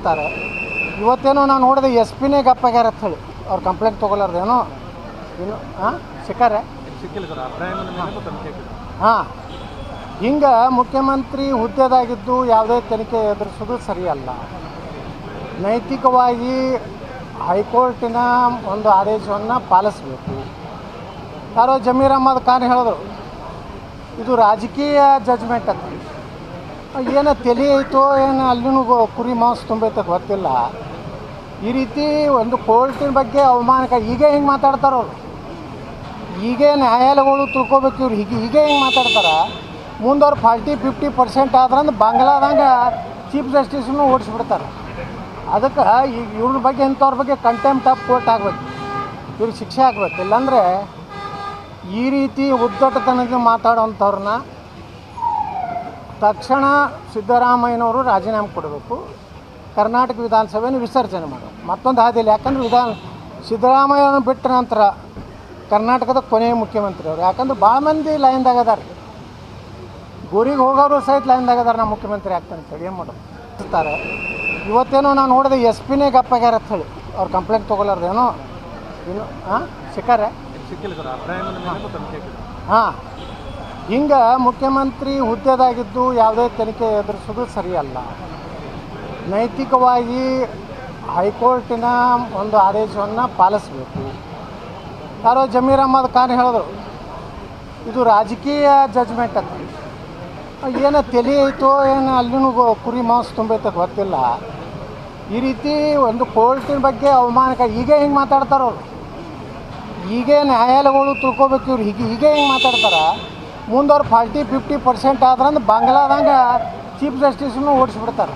ಇರ್ತಾರೆ. ಇವತ್ತೇನೋ ನಾನು ನೋಡಿದೆ ಎಸ್ ಪಿನೇ ಗಪ್ಪಾಗ್ಯಾರ ಅಂತ ಹೇಳಿ. ಅವ್ರು ಕಂಪ್ಲೇಂಟ್ ತೊಗೊಲಾರ್ದೇನೋ ಏನು ಹಾಂ ಸಿಕ್ಕಾರೆ? ಹಾಂ. ಹಿಂಗೆ ಮುಖ್ಯಮಂತ್ರಿ ಹುದ್ದೆದಾಗಿದ್ದು ಯಾವುದೇ ತನಿಖೆ ಎದುರಿಸೋದು ಸರಿಯಲ್ಲ. ನೈತಿಕವಾಗಿ ಹೈಕೋರ್ಟಿನ ಒಂದು ಆದೇಶವನ್ನು ಪಾಲಿಸಬೇಕು. ಯಾರೋ ಜಮೀರ್ ಅಹಮದ್ ಖಾನ್ ಹೇಳಿದ್ರು ಇದು ರಾಜಕೀಯ ಜಜ್ಮೆಂಟ್ ಅಂತ. ಏನೋ ತಲೆ ಐತೋ ಏನು ಅಲ್ಲಿನೂ ಕುರಿ ಮಾಂಸ ತುಂಬೈತೆ ಗೊತ್ತಿಲ್ಲ. ಈ ರೀತಿ ಒಂದು ಕೋರ್ಟಿನ ಬಗ್ಗೆ ಅವಮಾನಕ ಈಗ ಹೆಂಗೆ ಮಾತಾಡ್ತಾರವ್ರು ಈಗ ನ್ಯಾಯಾಲಯಗಳು ತಿಳ್ಕೊಬೇಕು ಇವ್ರು. ಹೀಗೆ ಹೀಗೆ ಹೆಂಗೆ ಮಾತಾಡ್ತಾರೆ. ಮುಂದವ್ರು ಫಾರ್ಟಿ ಫಿಫ್ಟಿ ಪರ್ಸೆಂಟ್ ಆದ್ರಂದ್ರೆ ಬಾಂಗ್ಲಾದಂಗೆ ಚೀಫ್ ಜಸ್ಟಿಸ್ನು ಓಡಿಸ್ಬಿಡ್ತಾರೆ. ಅದಕ್ಕೆ ಈಗ ಇವ್ರ ಬಗ್ಗೆ ಇಂಥವ್ರ ಬಗ್ಗೆ ಕಂಟೆಂಪ್ಟ್ ಆಫ್ ಕೋರ್ಟ್ ಆಗಬೇಕು. ಇವ್ರಿಗೆ ಶಿಕ್ಷೆ ಆಗಬೇಕು. ಇಲ್ಲಾಂದರೆ ಈ ರೀತಿ ಉದ್ದಟತನದಿಂದ ಮಾತಾಡೋಂಥವ್ರನ್ನ ತಕ್ಷಣ ಸಿದ್ದರಾಮಯ್ಯನವರು ರಾಜೀನಾಮೆ ಕೊಡಬೇಕು. ಕರ್ನಾಟಕ ವಿಧಾನಸಭೆಯನ್ನು ವಿಸರ್ಜನೆ ಮಾಡಬೇಕು ಮತ್ತೊಂದು ಹಾದಿಯಲ್ಲಿ ಯಾಕಂದ್ರೆ ವಿಧಾನ ಸಿದ್ದರಾಮಯ್ಯನ ಬಿಟ್ಟ ನಂತರ ಕರ್ನಾಟಕದ ಕೊನೆಯ ಮುಖ್ಯಮಂತ್ರಿ ಅವರು ಯಾಕಂದ್ರೆ ಭಾಳ ಮಂದಿ ಲೈನ್ದಾಗ ಅದಾರ. ಗುರಿಗೆ ಹೋಗೋರು ಸಹಿತ ಲೈನ್ದಾಗ ಅದಾರ ನಮ್ಮ ಮುಖ್ಯಮಂತ್ರಿ ಆಗ್ತಾನೆ ಏನು ಮಾಡೋದು? ಇರ್ತಾರೆ. ಇವತ್ತೇನೋ ನಾನು ನೋಡಿದೆ ಎಸ್ ಪಿನೇ ಗಪ್ಪಾಗ್ಯಾರ ಅಂತ ಹೇಳಿ. ಅವ್ರು ಕಂಪ್ಲೇಂಟ್ ತೊಗೊಳ್ಳಾರ್ದೇನೋ ಏನು ಹಾಂ ಸಿಕ್ಕಾರೆ? ಸಿಕ್ಕಿಲ್ಲ ಹಾಂ. ಹಿಂಗೆ ಮುಖ್ಯಮಂತ್ರಿ ಹುದ್ದೆದಾಗಿದ್ದು ಯಾವುದೇ ತನಿಖೆ ಎದುರಿಸೋದು ಸರಿಯಲ್ಲ. ನೈತಿಕವಾಗಿ ಹೈಕೋರ್ಟಿನ ಒಂದು ಆದೇಶವನ್ನು ಪಾಲಿಸಬೇಕು. ಯಾರೋ ಜಮೀರ್ ಅಹಮದ್ ಖಾನ್ ಹೇಳಿದ್ರು, ಇದು ರಾಜಕೀಯ ಜಜ್ಮೆಂಟ್ ಅಂತ. ಏನೋ ತಲೆ ಐತೋ ಏನು ಅಲ್ಲಿನೂ ಕುರಿ ಮಾಂಸ ತುಂಬೈತೆ ಗೊತ್ತಿಲ್ಲ. ಈ ರೀತಿ ಒಂದು ಕೋರ್ಟಿನ ಬಗ್ಗೆ ಅವಮಾನಕ ಹೀಗೆ ಹಿಂಗೆ ಮಾತಾಡ್ತಾರೆ ಅವರು. ಈಗ ನ್ಯಾಯಾಲಯಗಳು ತಿಳ್ಕೊಬೇಕು ಇವ್ರು, ಹೀಗೆ ಹೀಗೆ ಹಿಂಗೆ ಮಾತಾಡ್ತಾರೆ. ಮುಂದವ್ರು ಫಾರ್ಟಿ ಫಿಫ್ಟಿ ಪರ್ಸೆಂಟ್ ಆದ್ರಂದ್ರೆ ಬಾಂಗ್ಲಾದಂಗೆ ಚೀಫ್ ಜಸ್ಟಿಸ್ನು ಓಡಿಸ್ಬಿಡ್ತಾರೆ.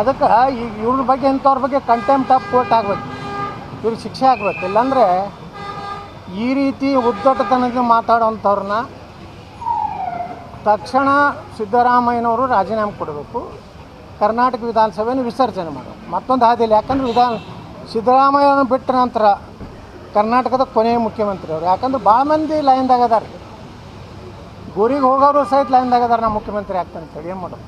ಅದಕ್ಕೆ ಈಗ ಇವ್ರ ಬಗ್ಗೆ ಇಂಥವ್ರ ಬಗ್ಗೆ ಕಂಟೆಂಪ್ಟ್ ಆಫ್ ಕೋರ್ಟ್ ಆಗಬೇಕು. ಇವ್ರಿಗೆ ಶಿಕ್ಷೆ ಆಗಬೇಕು. ಇಲ್ಲಾಂದರೆ ಈ ರೀತಿ ಉದ್ದಟತನದಿಂದ ಮಾತಾಡೋಂಥವ್ರನ್ನ ತಕ್ಷಣ ಸಿದ್ದರಾಮಯ್ಯನವರು ರಾಜೀನಾಮೆ ಕೊಡಬೇಕು. ಕರ್ನಾಟಕ ವಿಧಾನಸಭೆಯನ್ನು ವಿಸರ್ಜನೆ ಮಾಡಬೇಕು. ಮತ್ತೊಂದು ಹಾದಿಲ್ಲ ಯಾಕಂದ್ರೆ ವಿಧಾನ ಸಿದ್ದರಾಮಯ್ಯನ ಬಿಟ್ಟ ನಂತರ ಕರ್ನಾಟಕದ ಕೊನೆಯ ಮುಖ್ಯಮಂತ್ರಿ ಅವರು ಯಾಕಂದ್ರೆ ಭಾಳ ಮಂದಿ ಲೈನ್ದಾಗ ಗುರಿಗೆ ಹೋಗೋರು ಸಹಿತ ಲೈನ್ದಾಗ ಅದಾರ ನಮ್ಮ ಮುಖ್ಯಮಂತ್ರಿ ಆಗ್ತಾನೆ ಅಂತೇಳಿ ಏನು ಮಾಡೋದು?